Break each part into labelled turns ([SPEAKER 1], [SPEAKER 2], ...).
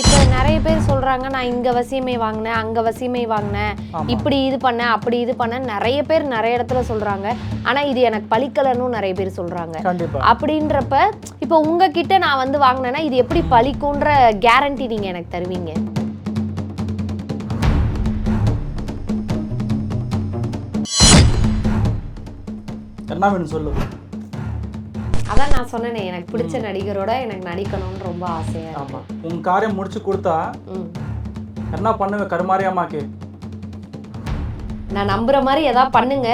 [SPEAKER 1] இப்போ நிறைய பேர் சொல்றாங்க நான் இங்க வசியமை வாங்கினேன் அங்க வசியமை வாங்கினேன் இப்படி இது பண்ணேன் அப்படி இது பண்ணேன் நிறைய பேர் நிறைய இடத்துல சொல்றாங்க ஆனா இது எனக்கு பழிக்கலன்னு நிறைய பேர் சொல்றாங்க அப்படின்றப்ப இப்போ உங்ககிட்ட நான் வந்து வாங்கினேன்னா இது எப்படி பழிக்கும்ன்ற கேரண்டி நீங்க எனக்கு தருவீங்க என்ன வேணும் சொல்லு
[SPEAKER 2] அதான் நான் சொன்னேனே எனக்கு பிடிச்ச நடிகரோட எனக்கு நடிக்கணும்னு ரொம்ப ஆசையா
[SPEAKER 1] ஆமா உன் காரியம் முடிச்சு கொடுத்தா என்ன பண்ணுவேன் கருமாரியாமாக்கு
[SPEAKER 2] நான் நம்புற மாதிரி ஏதாவது பண்ணுங்க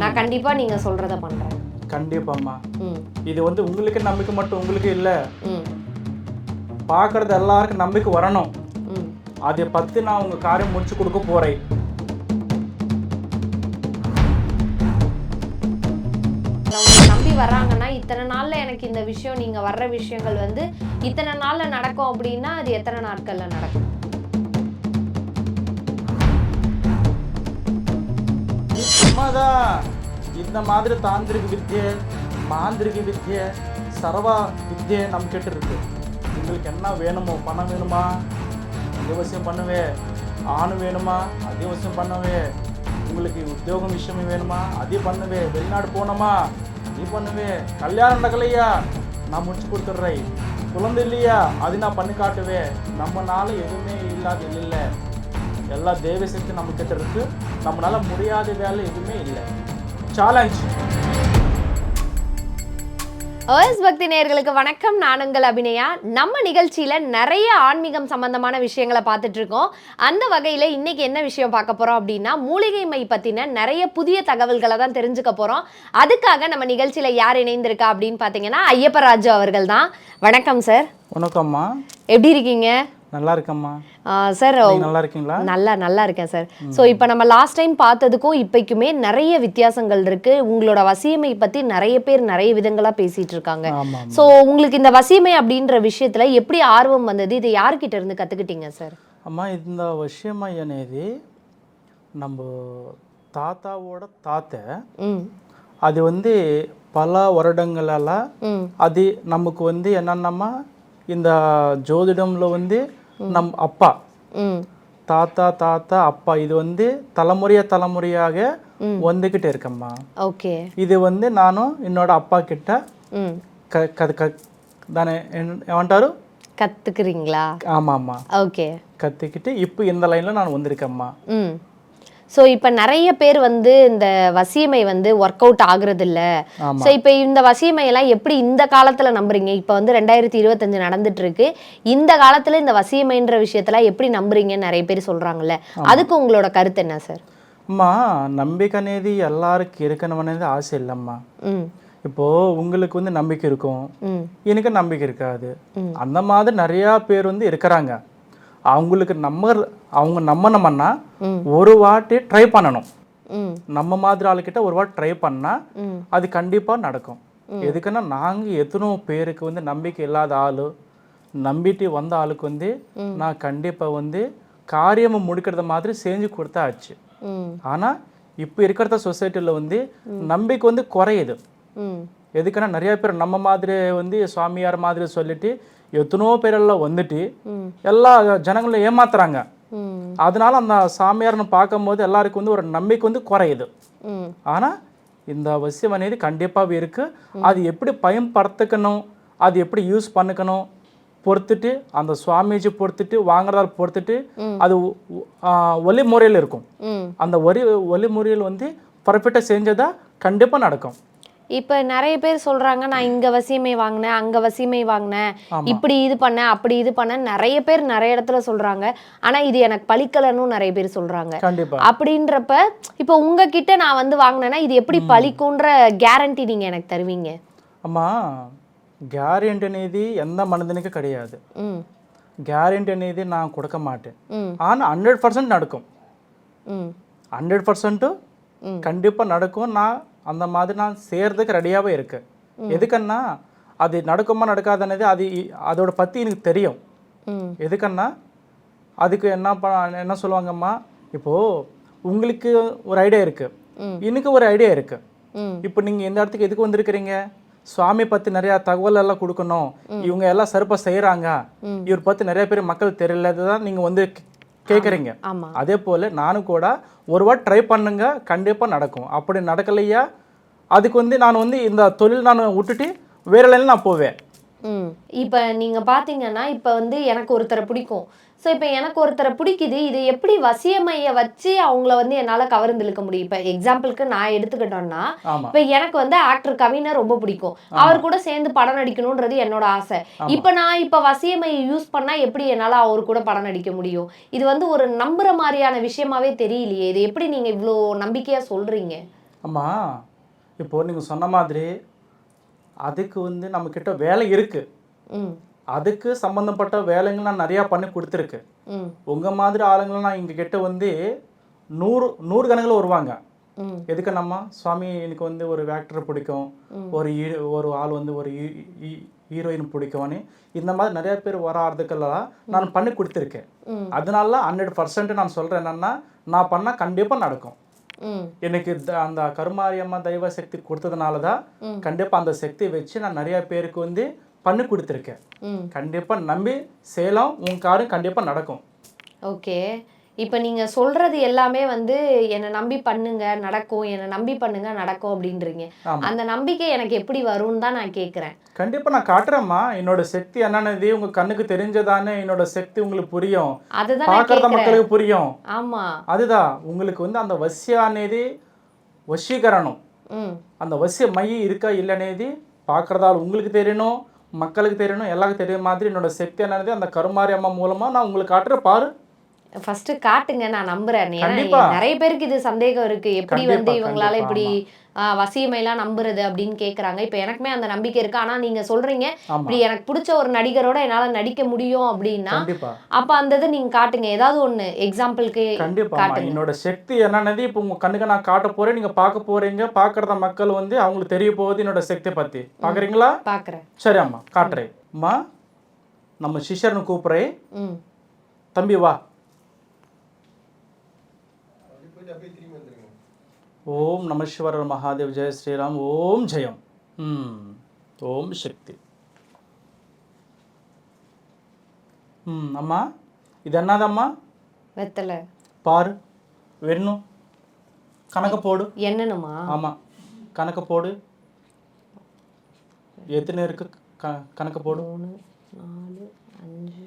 [SPEAKER 2] நான் கண்டிப்பா நீங்க சொல்றத பண்றேன்
[SPEAKER 1] கண்டிப்பாம்மா இது வந்து உங்களுக்கு நம்பிக்கை மட்டும் உங்களுக்கு இல்ல பார்க்கறது எல்லாருக்கும் நம்பிக்கை வரணும் அதை பத்தி நான் உங்க காரியம் முடிச்சு கொடுக்க போறேன்
[SPEAKER 2] இத்தனை நாளில் எனக்கு இந்த விஷயம் நீங்கள் வர்ற விஷயங்கள் வந்து இத்தனை நாளில் நடக்கும் அப்படின்னா அது எத்தனை நாட்களில் நடக்கும்
[SPEAKER 1] உண்மைதான் இந்த மாதிரி தாந்திரிக வித்திய மாந்திரிக வித்திய சரவா வித்திய நம்ம கிட்ட இருக்கு உங்களுக்கு என்ன வேணுமோ பணம் வேணுமா அதிவசியம் பண்ணுவே ஆண் வேணுமா அதிவசியம் பண்ணவே உங்களுக்கு உத்தியோகம் விஷயம் வேணுமா அதே பண்ணவே வெளிநாடு போனோமா நீ பண்ணுவே கல்யாணம் நடக்கலையா நான் முடிச்சு கொடுத்துட்றேன் குழந்தை இல்லையா அது நான் பண்ணி காட்டுவேன் நம்மளால எதுவுமே இல்லாத இல்லை எல்லா தேவசக்தி நம்ம கிட்ட இருக்கு நம்மளால முடியாத வேலை எதுவுமே இல்லை சாலஞ்ச்
[SPEAKER 2] ஏர்ஸ் பக்தி நேயர்களுக்கு வணக்கம் நான் உங்கள் அபிநயா நம்ம நிகழ்ச்சியில் நிறைய ஆன்மீகம் சம்பந்தமான விஷயங்களை பார்த்துட்டு இருக்கோம் அந்த வகையில் இன்னைக்கு என்ன விஷயம் பார்க்க போகிறோம் அப்படின்னா மூலிகை மை பற்றின நிறைய புதிய தகவல்களை தான் தெரிஞ்சுக்க போகிறோம் அதுக்காக நம்ம நிகழ்ச்சியில் யார் இணைந்திருக்கா அப்படின்னு பார்த்தீங்கன்னா ஐயப்பராஜு அவர்கள் தான் வணக்கம் சார் வணக்கம்மா எப்படி இருக்கீங்க நல்லா இருக்கம்மா சார் நல்லா இருக்கீங்களா நல்லா நல்லா இருக்கேன் சார் ஸோ இப்போ நம்ம லாஸ்ட் டைம் பார்த்ததுக்கும் இப்போக்குமே நிறைய வித்தியாசங்கள் இருக்கு உங்களோட வசியமை பற்றி நிறைய பேர் நிறைய விதங்களா பேசிட்டு இருக்காங்க ஸோ உங்களுக்கு இந்த வசியமை அப்படின்ற விஷயத்துல எப்படி ஆர்வம் வந்தது இது யார்கிட்ட இருந்து கற்றுக்கிட்டீங்க சார்
[SPEAKER 1] அம்மா இந்த விஷயமை அனேதி நம்ம தாத்தாவோட தாத்த அது வந்து பல வருடங்களால் அது நமக்கு வந்து என்னென்னமா இந்த ஜோதிடம்ல வந்து நம் அப்பா தாத்தா தாத்தா அப்பா இது வந்து தலைமுறையா தலைமுறையாக வந்துகிட்டு இருக்கம்மா ஓகே இது வந்து நானும் என்னோட அப்பா கிட்ட தானே ஏమంటారు
[SPEAKER 2] கத்துக்கிறீங்களா ஆமா ஓகே
[SPEAKER 1] கத்துக்கிட்டு இப்போ இந்த லைன்ல நான் வந்திருக்கேம்மா
[SPEAKER 2] ஸோ இப்போ நிறைய பேர் வந்து இந்த வசியமை வந்து ஒர்க் அவுட் ஆகுறது இல்லை ஸோ இப்போ இந்த வசியமையெல்லாம் எப்படி இந்த காலத்தில் நம்புறீங்க இப்போ வந்து ரெண்டாயிரத்தி இருபத்தஞ்சு நடந்துட்டு இருக்கு இந்த காலத்தில் இந்த வசியமைன்ற விஷயத்தெல்லாம் எப்படி நம்புறீங்கன்னு நிறைய பேர் சொல்கிறாங்கல்ல அதுக்கு உங்களோட கருத்து என்ன சார்
[SPEAKER 1] அம்மா நம்பிக்கை நேதி எல்லாருக்கும் இருக்கணும் ஆசை இல்லைம்மா இப்போ உங்களுக்கு வந்து நம்பிக்கை இருக்கும் எனக்கு நம்பிக்கை இருக்காது அந்த மாதிரி நிறையா பேர் வந்து இருக்கிறாங்க அவங்களுக்கு நம்ம அவங்க நம்பணும்னா ஒரு வாட்டி ட்ரை பண்ணணும் நம்ம மாதிரி ஆளுக்கிட்ட ஒரு வாட்டி ட்ரை பண்ணால் அது கண்டிப்பாக நடக்கும் எதுக்குன்னா நாங்கள் எத்தனோ பேருக்கு வந்து நம்பிக்கை இல்லாத ஆள் நம்பிட்டு வந்த ஆளுக்கு வந்து நான் கண்டிப்பாக வந்து காரியமும் முடிக்கிறத மாதிரி செஞ்சு கொடுத்தாச்சு ஆனால் இப்போ இருக்கிறத சொசைட்டியில் வந்து நம்பிக்கை வந்து குறையுது எதுக்குன்னா நிறைய பேர் நம்ம மாதிரி வந்து சுவாமியார் மாதிரி சொல்லிட்டு எத்தனோ பேரெல்லாம் வந்துட்டு எல்லா ஜனங்களும் ஏமாத்துறாங்க அதனால அந்த சாமியார்னு பார்க்கும்போது எல்லாருக்கும் வந்து ஒரு நம்பிக்கை வந்து குறையுது ஆனால் இந்த அவசியம் అనేది கண்டிப்பாக இருக்குது அது எப்படி பயன்படுத்திக்கணும் அது எப்படி யூஸ் பண்ணிக்கணும் பொறுத்துட்டு அந்த சுவாமிஜி பொறுத்துட்டு வாங்குறதால் பொறுத்துட்டு அது ஒலி முறையில் இருக்கும் அந்த ஒலி ஒலி முறையில் வந்து பரப்பிட்ட செஞ்சதா கண்டிப்பாக நடக்கும்
[SPEAKER 2] இப்போ நிறைய பேர் சொல்றாங்க நான் இங்க வசியமை வாங்கினேன் அங்க வசியமை வாங்கினேன் இப்படி இது பண்ணேன் அப்படி இது பண்ணேன் நிறைய பேர் நிறைய இடத்துல சொல்றாங்க ஆனா இது எனக்கு பழிக்கலன்னு நிறைய பேர் சொல்றாங்க அப்படின்றப்ப இப்போ உங்ககிட்ட நான் வந்து வாங்கினேன்னா இது எப்படி பழிக்குன்ற கேரண்டி நீங்க எனக்கு தருவீங்க
[SPEAKER 1] అమ్మా கேரண்டி అనేది எந்த మనదనికి கிடையாது கேரண்டி అనేది நான் கொடுக்க மாட்டேன் ఆన్ ஹண்ட்ரட் பர்சன்ட் நடக்கும் ஹண்ட்ரட் పర్సెంట్ கண்டிப்பாக நடக்கும் நான் அந்த மாதிரி நான் செய்கிறதுக்கு ரெடியாகவே இருக்குது எதுக்குன்னா அது நடக்குமா நடக்காதுன்னு அது அதோட பற்றி எனக்கு தெரியும் எதுக்குன்னா அதுக்கு என்ன பண்ண என்ன சொல்லுவாங்கம்மா இப்போது உங்களுக்கு ஒரு ஐடியா இருக்குது எனக்கு ஒரு ஐடியா இருக்குது இப்போ நீங்கள் இந்த இடத்துக்கு எதுக்கு வந்திருக்கிறீங்க சுவாமி பற்றி நிறையா தகவல் எல்லாம் கொடுக்கணும் இவங்க எல்லாம் சிறப்பாக செய்கிறாங்க இவர் பற்றி நிறைய பேர் மக்கள் தெரியல தான் நீங்கள் வந்து கேட்குறீங்க அதே போல் நானும் கூட ஒரு வாட் ட்ரை பண்ணுங்க கண்டிப்பாக நடக்கும் அப்படி நடக்கலையா அதுக்கு வந்து நான் வந்து இந்த தொழில் நான் விட்டுட்டு வேற லைனில் நான் போவேன்
[SPEAKER 2] இப்போ நீங்கள் பார்த்தீங்கன்னா இப்போ வந்து எனக்கு ஒருத்தரை பிடிக்கும் ஸோ இப்போ எனக்கு ஒருத்தரை பிடிக்குது இது எப்படி வசியமைய வச்சு அவங்கள வந்து என்னால் கவர்ந்திழுக்க முடியும் இப்போ எக்ஸாம்பிளுக்கு நான் எடுத்துக்கிட்டோம்னா இப்போ எனக்கு வந்து ஆக்டர் கவினை ரொம்ப பிடிக்கும் அவர் கூட சேர்ந்து படம் நடிக்கணுன்றது என்னோட ஆசை இப்போ நான் இப்போ வசியமையை யூஸ் பண்ணால் எப்படி என்னால் அவர் கூட படம் நடிக்க முடியும் இது வந்து ஒரு நம்புற மாதிரியான விஷயமாவே தெரியலையே இது எப்படி நீங்கள் இவ்வளோ நம்பிக்கையாக சொல்கிறீங்க
[SPEAKER 1] ஆமாம் இப்போ நீங்கள் சொன்ன மாதிரி அதுக்கு வந்து நம்மக்கிட்ட வேலை இருக்குது அதுக்கு சம்மந்தப்பட்ட வேலைங்கள் நான் நிறையா பண்ணி கொடுத்துருக்கு உங்கள் மாதிரி ஆளுங்களை நான் எங்கள் கிட்ட வந்து நூறு நூறு கணக்கில் வருவாங்க எதுக்கு நம்ம சுவாமி எனக்கு வந்து ஒரு வேக்டர் பிடிக்கும் ஒரு ஒரு ஆள் வந்து ஒரு ஹீரோயின் பிடிக்கும்னு இந்த மாதிரி நிறைய பேர் வர ஆடுறதுக்கெல்லாம் நான் பண்ணி கொடுத்துருக்கேன் அதனால ஹண்ட்ரட் பர்சன்ட் நான் சொல்கிறேன் என்னன்னா நான் பண்ணால் கண்டிப்பாக நடக்கும் எனக்கு அந்த கருமாரியம்மா தெய்வ சக்தி கொடுத்ததுனால தான் கண்டிப்பாக அந்த சக்தியை வச்சு நான் நிறைய பேருக்கு வந்து பண்ணு கொடுத்துருக்கேன் கண்டிப்பாக நம்பி செய்யலாம் உங்கள் காரும் கண்டிப்பாக நடக்கும்
[SPEAKER 2] ஓகே இப்போ நீங்கள் சொல்கிறது எல்லாமே வந்து என்னை நம்பி பண்ணுங்க நடக்கும் என்னை நம்பி பண்ணுங்க நடக்கும் அப்படின்றீங்க அந்த நம்பிக்கை எனக்கு எப்படி வரும்னு தான் நான் கேட்குறேன்
[SPEAKER 1] கண்டிப்பாக நான் காட்டுறேம்மா என்னோட சக்தி என்னன்னது உங்க கண்ணுக்கு தெரிஞ்சதானே என்னோட சக்தி உங்களுக்கு புரியும்
[SPEAKER 2] அதுதான் பார்க்குறத
[SPEAKER 1] மக்களுக்கு புரியும் ஆமாம் அதுதான் உங்களுக்கு வந்து அந்த வசியானது வசீகரணம் அந்த வசிய மையம் இருக்கா இல்லைனேது பார்க்குறதால உங்களுக்கு தெரியணும் மக்களுக்கு தெரியணும் எல்லாருக்கும் தெரியும் மாதிரி என்னோடய சக்தி என்னது அந்த கருமாரி அம்மா மூலமாக நான் உங்களுக்கு காட்டுற பாரு
[SPEAKER 2] ஃபர்ஸ்ட் காட்டுங்க நான் நம்புறேன் ஏன்னா நிறைய பேருக்கு இது சந்தேகம் இருக்கு எப்படி வந்து இவங்களால இப்படி வசியமையெல்லாம் நம்புறது அப்படின்னு கேக்குறாங்க இப்ப எனக்குமே அந்த நம்பிக்கை இருக்கு ஆனா நீங்க சொல்றீங்க இப்படி எனக்கு பிடிச்ச ஒரு நடிகரோட என்னால நடிக்க முடியும் அப்படின்னா அப்ப அந்த இதை நீங்க காட்டுங்க ஏதாவது ஒண்ணு எக்ஸாம்பிளுக்கு
[SPEAKER 1] கண்டிப்பா என்னோட சக்தி என்னன்னது இப்போ உங்க கண்ணுக்கு நான் காட்ட போறேன் நீங்க பார்க்க போறீங்க பாக்குறத மக்கள் வந்து அவங்களுக்கு தெரிய போகுது என்னோட சக்தி பத்தி பாக்குறீங்களா பாக்குறேன் சரி அம்மா காட்டுறேன் அம்மா நம்ம சிஷர்னு கூப்பிடுறேன் தம்பி வா ஓம் நமஸ்வரர் மகாதேவ் ஜெய ஸ்ரீராம் ஓம் ஜெயம் ஓம் சக்தி ம் அம்மா இது என்னதம்மா வெத்தலை பாரு வெண்ணும் கணக்க போடு என்னென்னம்மா ஆமாம் கணக்க போடு எத்தனை இருக்கு க கணக்க போடு
[SPEAKER 2] மூணு நாலு அஞ்சு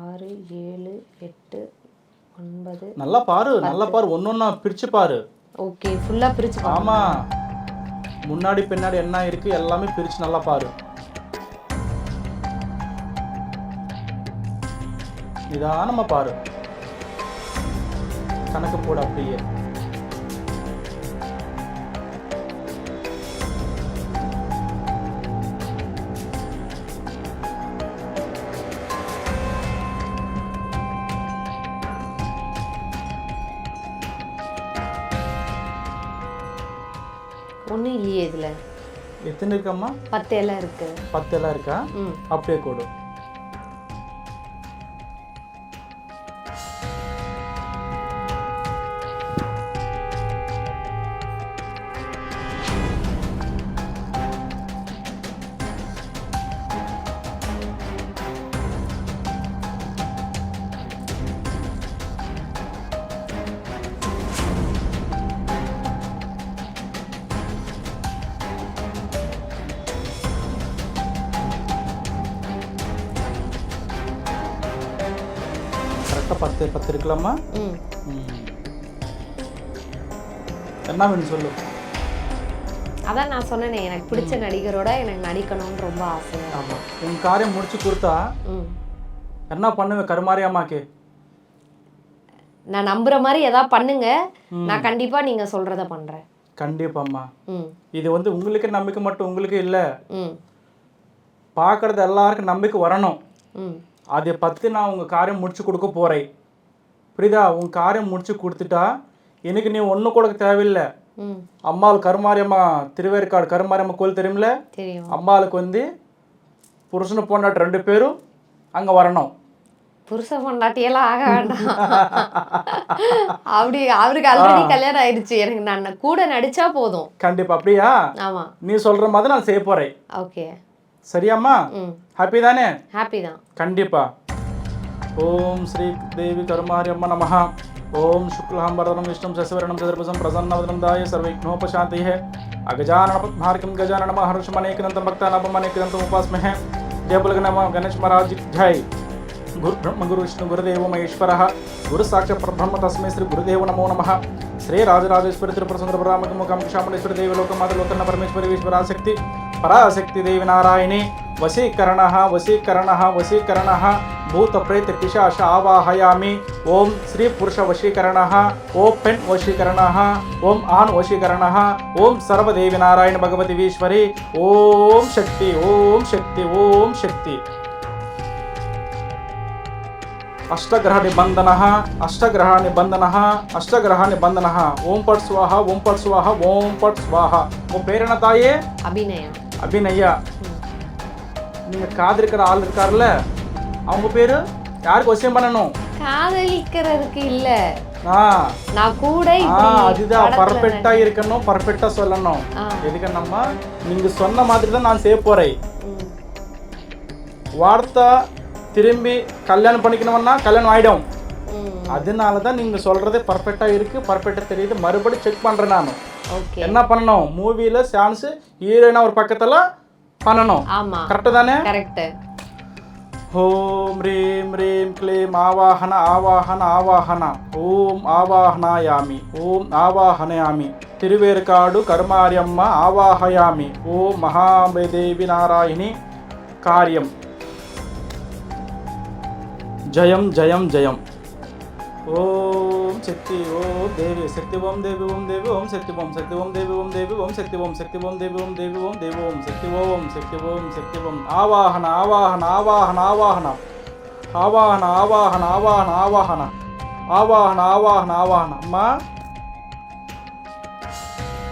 [SPEAKER 2] ஆறு ஏழு எட்டு ஒன்பது
[SPEAKER 1] நல்லா பாரு நல்லா பாரு ஒன்று ஒன்றா பிரித்து பாரு
[SPEAKER 2] ஓகே ஃபுல்லா பிரிச்சு
[SPEAKER 1] ஆமா முன்னாடி பின்னாடி என்ன இருக்கு எல்லாமே பிரிச்சு நல்லா பாரு இதான் நம்ம பாரு கணக்கு போட அப்படியே
[SPEAKER 2] ஒன்றும் இல்லையே இதில்
[SPEAKER 1] எத்தனை இருக்கம்மா
[SPEAKER 2] பத்து இலை இருக்குது
[SPEAKER 1] பத்து ம் இருக்கா அப்படியே கூடும் அக்கா பத்து பத்து இருக்கலாமா என்ன வேணும் சொல்லு
[SPEAKER 2] அதான் நான் சொன்னேனே எனக்கு பிடிச்ச நடிகரோட எனக்கு நடிக்கணும்னு ரொம்ப ஆசை
[SPEAKER 1] ஆமாம் உன் காரியம் முடிச்சு கொடுத்தா என்ன பண்ணுவேன் அம்மாக்கு
[SPEAKER 2] நான் நம்புற மாதிரி ஏதாவது பண்ணுங்க நான் கண்டிப்பா நீங்க சொல்றத பண்றேன்
[SPEAKER 1] கண்டிப்பாம்மா இது வந்து உங்களுக்கு நம்பிக்கை மட்டும் உங்களுக்கு இல்லை பார்க்கறது எல்லாருக்கும் நம்பிக்கை வரணும் அதை பற்றி நான் உங்கள் காரியம் முடிச்சு கொடுக்க போகிறேன் புரியுதா உங்கள் காரியம் முடிச்சு கொடுத்துட்டா எனக்கு நீ ஒன்றும் கொடுக்க தேவையில்லை அம்மாள் கருமாரியம்மா திருவேற்காடு கருமாரியம்மா கோயில் தெரியும்ல அம்மாளுக்கு வந்து புருஷனு பொண்டாட்டு ரெண்டு பேரும் அங்கே வரணும்
[SPEAKER 2] புருஷ பொண்டாட்டியெல்லாம் ஆக வேண்டாம் அப்படி அவருக்கு ஆல்ரெடி கல்யாணம் ஆயிடுச்சு எனக்கு நான் கூட நடிச்சா போதும்
[SPEAKER 1] கண்டிப்பா அப்படியா ஆமா நீ சொல்ற மாதிரி நான் செய்ய போறேன் ஓகே சரியாம்மா ஹாப்பி தானே ஹாப்பி தான் கண்டிப்பா ஓம் ஸ்ரீ தேவி கருமாரி அம்மா நமஹா ఓం శుక్లాంబరదనం విష్ణుం శశివరణం చతుర్భుజం ప్రసన్నవదనం దాయ సర్వైఘ్నోపశాంతి అగజానన పద్మార్కం గజానన మహర్షమనేకదంతం భక్తానాపం అనేకదంతం ఉపాస్మహే జయపులగ నమ గణేష్ మహారాజ్ జై గురు బ్రహ్మ గురు విష్ణు గురుదేవ మహేశ్వర గురు సాక్ష పరబ్రహ్మ తస్మై శ్రీ గురుదేవ నమో నమ శ్రీ రాజరాజేశ్వరి త్రిపుర సుందర బ్రాహ్మకము కంక్షామలేశ్వరి దేవలోకమాత లోకన్న పరమేశ్వరి ఈశ్వరాశక్తి नारायणे वशीकरण पराशक्तिदेवनारायणे वशीकरणः वशीकरणः वशीकरणः भूतप्रेतपिशाश आवाहयामि ॐ श्रीपुरुषवशीकरणः ॐ पेन् वशीकरणः ॐ आन् वशीकरणः ॐ नारायण भगवती वीश्वरी ओम शक्ति ओम शक्ति ओम शक्ति अष्टग्रह निबंधन अष्टग्रह निबंधन अष्टग्रह निबंधन ओम पट स्वाहा ओम पट स्वाहा ओम पट स्वाहा प्रेरणा ताये अभिनय அப்படின்னு ஐயா நீங்கள் காதலிக்கிற ஆள் இருக்கார்ல அவங்க பேர் யாருக்கு கொஸ்டின் பண்ணணும்
[SPEAKER 2] காதலிக்கிறதுக்கு இல்ல நான் கூட
[SPEAKER 1] அதுதான் பர்ஃபெக்டா இருக்கணும் பர்ஃபெக்டா சொல்லணும் எதுக்கண்ணம்மா நீங்க சொன்ன மாதிரி தான் நான் செய்ய போறேன் வார்த்தை திரும்பி கல்யாணம் பண்ணிக்கணும்னா கல்யாணம் ஆயிடும் அதனால தான் நீங்கள் சொல்றது பர்ஃபெக்டாக இருக்குது பர்ஃபெக்டாக தெரியுது மறுபடியும் செக் பண்ணுறேன் நான் என்ன பண்ணணும் மூவியில் சான்ஸ் ஹீரோயினா ஒரு பக்கத்தில் பண்ணணும் ஆமா கரெக்ட் தானே கரெக்ட் ஓம் ரீம் ரீம் க்ளீம் ஆவாகன ஆவாகன ஆவாகனா ஓம் ஆவாகனாயாமி ஓம் ஆவாகனயாமி திருவேற்காடு கருமாரியம்மா ஆவாகயாமி ஓம் மகாபதேவி நாராயணி காரியம் ஜயம் ஜயம் ஜயம் ಓಂ ಶಕ್ತಿ ಓಂ ದೇವಿ ಶಕ್ತಿ ಓಂ ದೇವಿ ಓಂ ದೇವಿ ಓಂ ಶಕ್ತಿ ಓಂ ಶಕ್ತಿ ಓಂ ದೇವಿ ಓಂ ದೇವಿ ಓಂ ಶಕ್ತಿ ಓಂ ಶಕ್ತಿ ಓಂ ದೇವಿ ಓಂ ದೇವಿ ಓಂ ದೇವಿ ಓಂ ಶಕ್ತಿ ಓಂ ಶಕ್ತಿ ಓಂ ಶಕ್ತಿ ಓಂ ಆವಾಹನ ಆವಾಹನ ಆವಾಹನ ಆವಾಹನ ಆವಾಹನ ಆವಾಹನ ಆವಾಹನ ಆವಾಹನ ఆవాహన ఆవాహన ఆవాహన అమ్మా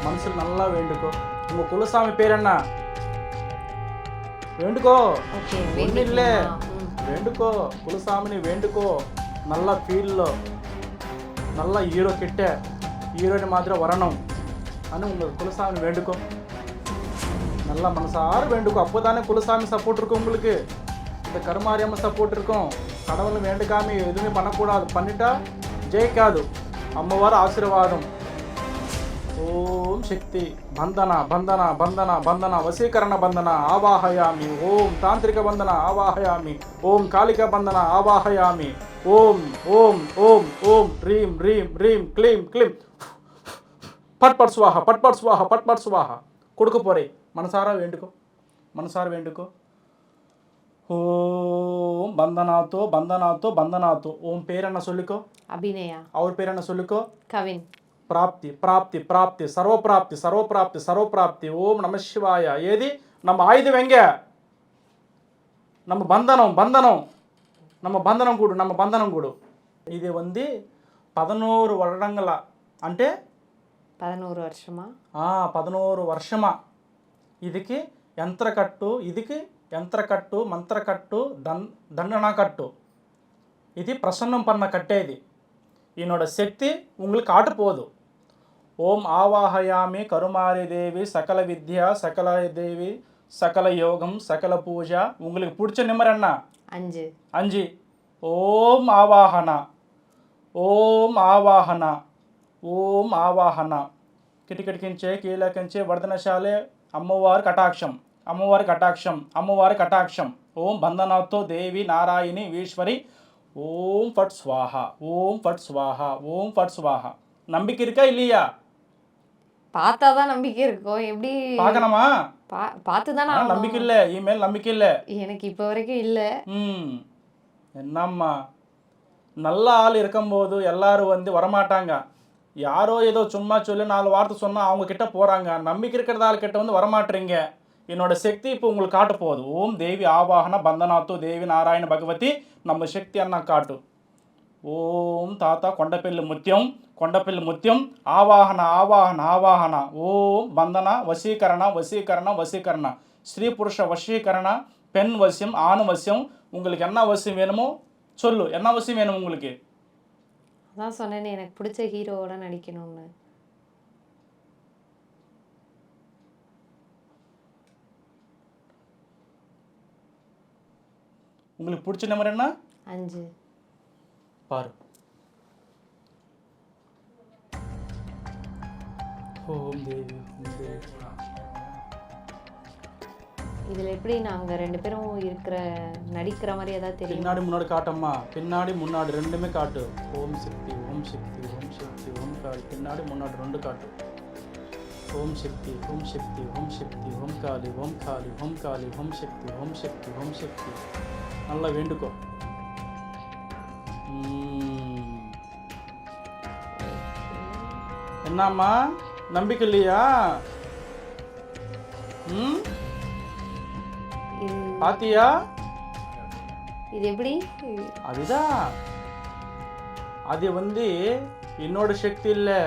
[SPEAKER 1] మనసులు నల్లా వేండుకో ఇంకో కులస్వామి పేరన్నా వేండుకో వేండుకో కులస్వామిని వేండుకో నల్ల ఫీల్డ్లో నల్ల హీరో కిట్టే హీరోని మాత్రం వరణం అని ఉండదు కులసామిని వేడుకో నల్ల మనసారు வேண்டுக்கோ అప్పుదానే தானே సపోర్ట్ ఇరుకో ఉంగులకి உங்களுக்கு కరుమార్యమ్మ సపోర్ట్ ఇరుకో కడవలు கடவுள் வேண்டுக்காம పనకూడదు పన్నిట జై కాదు అమ్మవారు ఆశీర్వాదం ఓం శక్తి బంధన బంధన బంధన బంధన వశీకరణ బంధన ఆవాహయామి ఓం తాంత్రిక బంధన ఆవాహయామి ఓం కాళిక బంధన ఆవాహయామి ఓం ఓం ఓం ఓం రీం రీం రీం క్లీం క్లీం పట్ పట్ స్వాహ పట్ పట్ స్వాహ పట్ పట్ స్వాహ కొడుకుపోరే మనసారా వేండుకో మనసారా వేండుకో ఓం బంధనాతో బంధనాతో బంధనాతో ఓం పేరన్న సొల్లుకో అభినయ அபிநயா పేరన్న సొల్లుకో కవిన్ ప్రాప్తి ప్రాప్తి ప్రాప్తి సర్వప్రాప్తి సర్వప్రాప్తి సర్వప్రాప్తి ఓం నమ శివాయ ఏది నమ్మ ఆయుధ ఎంగే నమ్మ బంధనం బంధనం நம்ம பந்தனம் கூடு நம்ம பந்தனம் கூடு இது வந்து பதினோரு வருடங்களா అంటే
[SPEAKER 2] పదనూరు వర్షమా
[SPEAKER 1] పదనోరు వర్షమా ఇదికి యంత్రకట్టు ఇదికి యంత్రకట్టు మంత్రకట్టు దన్ కట్టు ఇది ప్రసన్నం పన్న కట్టేది ఈయనோட శక్తి உங்களுக்கு ஆட்டு ఓం ఆవాహయామి కరుమారిదేవి సకల విద్య సకల దేవి సకల యోగం సకల పూజ உங்களுக்கு பிடிச்ச நிம்மர் அஞ்சு அஞ்சு ఓం ఆవాహన ఓం ఆవాహన ఓం ఆవాహన కిటికిటికించే కీలకించే వర్ధనశాలే అమ్మవారి కటాక్షం అమ్మవారి కటాక్షం అమ్మవారి కటాక్షం ఓం బంధనాథో దేవి నారాయణి ఈశ్వరి ఓం ఫట్ స్వాహ ఓం ఫట్ స్వాహ ఓం ఫట్ స్వాహ నంబికిరిక ఇలియా
[SPEAKER 2] பார்த்தா தான் நம்பிக்கை இருக்கும் எப்படி பார்க்கணுமா பார்த்து தான்
[SPEAKER 1] நம்பிக்கை இல்லை இமெயில் நம்பிக்கை இல்லை
[SPEAKER 2] எனக்கு இப்போ வரைக்கும் இல்லை ம்
[SPEAKER 1] என்னம்மா நல்ல ஆள் இருக்கும்போது எல்லாரும் வந்து வரமாட்டாங்க யாரோ ஏதோ சும்மா சொல்லி நாலு வார்த்தை சொன்னால் அவங்க கிட்ட போகிறாங்க நம்பிக்கை இருக்கிற ஆள் கிட்ட வந்து வரமாட்டீங்க என்னோட சக்தி இப்போ உங்களுக்கு காட்ட போகுது ஓம் தேவி ஆவாகன பந்தநாத்தோ தேவி நாராயண பகவதி நம்ம சக்தி அண்ணா காட்டும் ஓம் தாத்தா கொண்டப்பெல்லு முத்தியம் கொண்டப்பெல்லு முத்தியம் ఆవాహన ఆవాహన ఆవాహన ஓம் வந்தனா வசீகரணா వశీకరణ வசீகரணா ஸ்ரீ புருஷ வசீகரண பெண் வசியம் ஆண் வசியம் உங்களுக்கு என்ன வசியம் வேணுமோ சொல்லு என்ன வசியம் வேணும் உங்களுக்கு
[SPEAKER 2] அதான் சொன்னேன் எனக்கு பிடிச்ச ஹீரோவோட நடிக்கணும்னு
[SPEAKER 1] உங்களுக்கு பிடிச்ச நம்பர் என்ன அஞ்சு பாரு ஓம் தேவி
[SPEAKER 2] இதில் எப்படி நாங்கள் ரெண்டு பேரும் இருக்கிற நடிக்கிற மாதிரி ஏதாவது தெரியும்
[SPEAKER 1] பின்னாடி முன்னாடி காட்டம்மா பின்னாடி முன்னாடி ரெண்டுமே காட்டு ஓம் சக்தி ஓம் சக்தி ஓம் சக்தி ஓம் காளி பின்னாடி முன்னாடி ரெண்டு காட்டு ஓம் சக்தி ஓம் சக்தி ஓம் சக்தி ஓம் காளி ஓம் காளி ஓம் காளி ஓம் சக்தி ஓம் சக்தி ஓம் சக்தி நல்லா வேண்டுக்கோ என்னம்மா நம்பிக்கை இல்லையா ம் பாத்தியா இது எப்படி அதுதான் அது வந்து என்னோட சக்தி இல்லை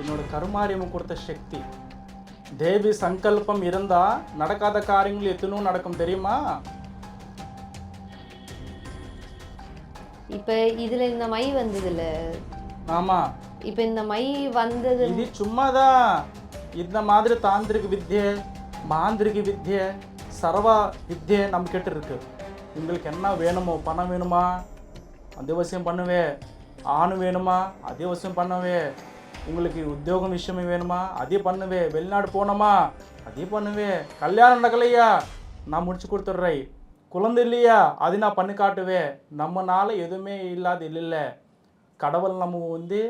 [SPEAKER 1] என்னோட கருமாரியம் கொடுத்த சக்தி தேவி சங்கல்பம் இருந்தா நடக்காத காரியங்கள் எத்தனும் நடக்கும் தெரியுமா
[SPEAKER 2] இப்ப இதுல இந்த மை இல்ல ஆமா இப்போ இந்த மை வந்தது
[SPEAKER 1] இது சும்மா தான் இந்த மாதிரி தாந்திரிக வித்தியை மாந்திரிக வித்திய சர்வ வித்தியை நம்ம கிட்ட இருக்கு உங்களுக்கு என்ன வேணுமோ பணம் வேணுமா அத்தியாவசியம் பண்ணுவே ஆண் வேணுமா அத்தியாவசியம் பண்ணவே உங்களுக்கு உத்தியோகம் விஷயமே வேணுமா அதே பண்ணுவே வெளிநாடு போனோமா அதே பண்ணுவே கல்யாணம் நடக்கலையா நான் முடிச்சு கொடுத்துட்றேன் குழந்தை இல்லையா அது நான் பண்ணி காட்டுவேன் நம்மனால எதுவுமே இல்லாத இல்லை கடவுள் நம்ம வந்து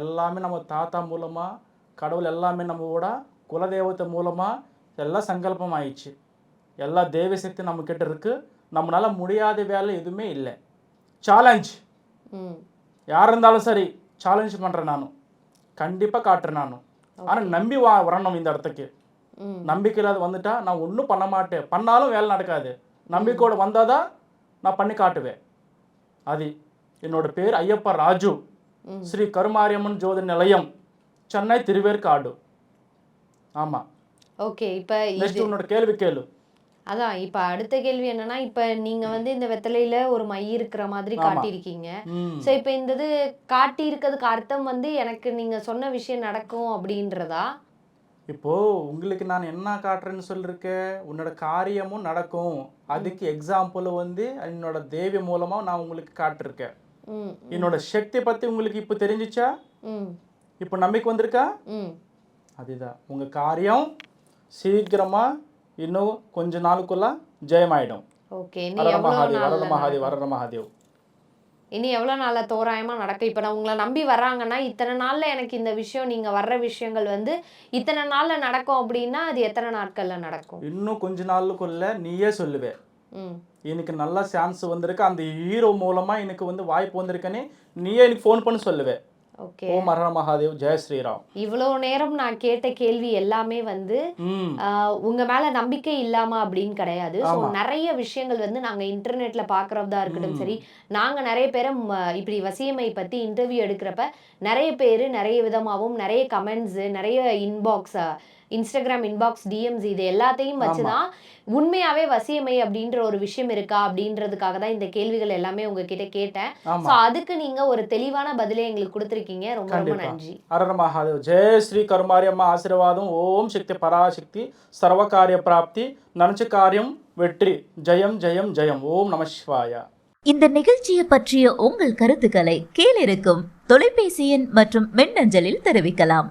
[SPEAKER 1] எல்லாமே நம்ம தாத்தா மூலமாக கடவுள் எல்லாமே நம்ம கூட குலதெய்வத்தை மூலமாக எல்லாம் சங்கல்பம் ஆயிடுச்சு எல்லா தெய்வ சக்தி நம்மக்கிட்ட இருக்குது நம்மளால் முடியாத வேலை எதுவுமே இல்லை சேலஞ்ச் யார் இருந்தாலும் சரி சேலஞ்ச் பண்ணுறேன் நானும் கண்டிப்பாக காட்டுறேன் நானும் ஆனால் நம்பி வா வரணும் இந்த இடத்துக்கு நம்பிக்கை இல்லாத வந்துட்டா நான் ஒன்றும் பண்ண மாட்டேன் பண்ணாலும் வேலை நடக்காது நம்பிக்கையோடு வந்தால் தான் நான் பண்ணி காட்டுவேன் அது என்னோட பேர் ஐயப்பா ராஜு ஸ்ரீ கருமாரியம்மன் ஜோதி நிலையம் சென்னை திருவேற்காடு ஆமாம் ஓகே இப்போ உன்னோட கேள்வி கேளு
[SPEAKER 2] அதான் இப்போ அடுத்த கேள்வி என்னன்னா இப்போ நீங்கள் வந்து இந்த வெத்தலையில ஒரு மை இருக்கிற மாதிரி காட்டியிருக்கீங்க சோ இப்போ இந்த இது காட்டி அர்த்தம் வந்து எனக்கு நீங்கள் சொன்ன விஷயம் நடக்கும் அப்படின்றதா
[SPEAKER 1] இப்போ உங்களுக்கு நான் என்ன காட்டுறேன்னு சொல்லியிருக்கேன் உன்னோட காரியமும் நடக்கும் அதுக்கு எக்ஸாம்பிள் வந்து என்னோட தேவி மூலமா நான் உங்களுக்கு காட்டிருக்கேன் என்னோட சக்தி பற்றி உங்களுக்கு இப்போ தெரிஞ்சிச்சா இப்போ நம்பிக்கை வந்திருக்கா அதுதான் உங்கள் காரியம் சீக்கிரமாக இன்னும் கொஞ்ச நாளுக்குள்ள ஜெயம் ஆயிடும்
[SPEAKER 2] இனி எவ்வளோ நாளில் தோராயமாக நடக்க இப்போ நான் உங்களை நம்பி வர்றாங்கன்னா இத்தனை நாளில் எனக்கு இந்த விஷயம் நீங்கள் வர்ற விஷயங்கள் வந்து இத்தனை நாளில் நடக்கும் அப்படின்னா அது எத்தனை நாட்களில் நடக்கும்
[SPEAKER 1] இன்னும் கொஞ்ச நாளுக்குள்ள நீயே சொல்லுவேன் எனக்கு நல்ல சான்ஸ் வந்திருக்கு அந்த ஹீரோ மூலமா எனக்கு வந்து வாய்ப்பு வந்திருக்குன்னு நீயே எனக்கு ஃபோன் பண்ணி சொல்லுவேன் ஓகே ஓம் அரண மகாதேவ் ஜெய ஸ்ரீராம்
[SPEAKER 2] இவ்வளவு நேரம் நான் கேட்ட கேள்வி எல்லாமே வந்து உங்க மேல நம்பிக்கை இல்லாம அப்படின்னு கிடையாது நிறைய விஷயங்கள் வந்து நாங்க இன்டர்நெட்ல பாக்குறதா இருக்கட்டும் சரி நாங்க நிறைய பேரும் இப்படி வசியமை பத்தி இன்டர்வியூ எடுக்கிறப்ப நிறைய பேர் நிறைய விதமாகவும் நிறைய கமெண்ட்ஸ் நிறைய இன்பாக்ஸ் இன்ஸ்டாகிராம் இன்பாக்ஸ் டிஎம்ஸ் இது எல்லாத்தையும் வச்சு தான் உண்மையாவே வசியமை அப்படின்ற ஒரு விஷயம் இருக்கா அப்படின்றதுக்காக தான் இந்த கேள்விகள் எல்லாமே உங்ககிட்ட கேட்டேன் ஸோ அதுக்கு நீங்க ஒரு தெளிவான பதிலை எங்களுக்கு கொடுத்துருக்கீங்க ரொம்ப ரொம்ப நன்றி
[SPEAKER 1] அரண்மஹாது ஜெய ஸ்ரீ அம்மா ஆசீர்வாதம் ஓம் சக்தி பராசக்தி சர்வ காரிய பிராப்தி நினச்ச காரியம் வெற்றி ஜெயம் ஜெயம் ஜெயம் ஓம் நம இந்த நிகழ்ச்சியை பற்றிய உங்கள் கருத்துக்களை கீழிருக்கும் தொலைபேசி எண் மற்றும் மின்னஞ்சலில் தெரிவிக்கலாம்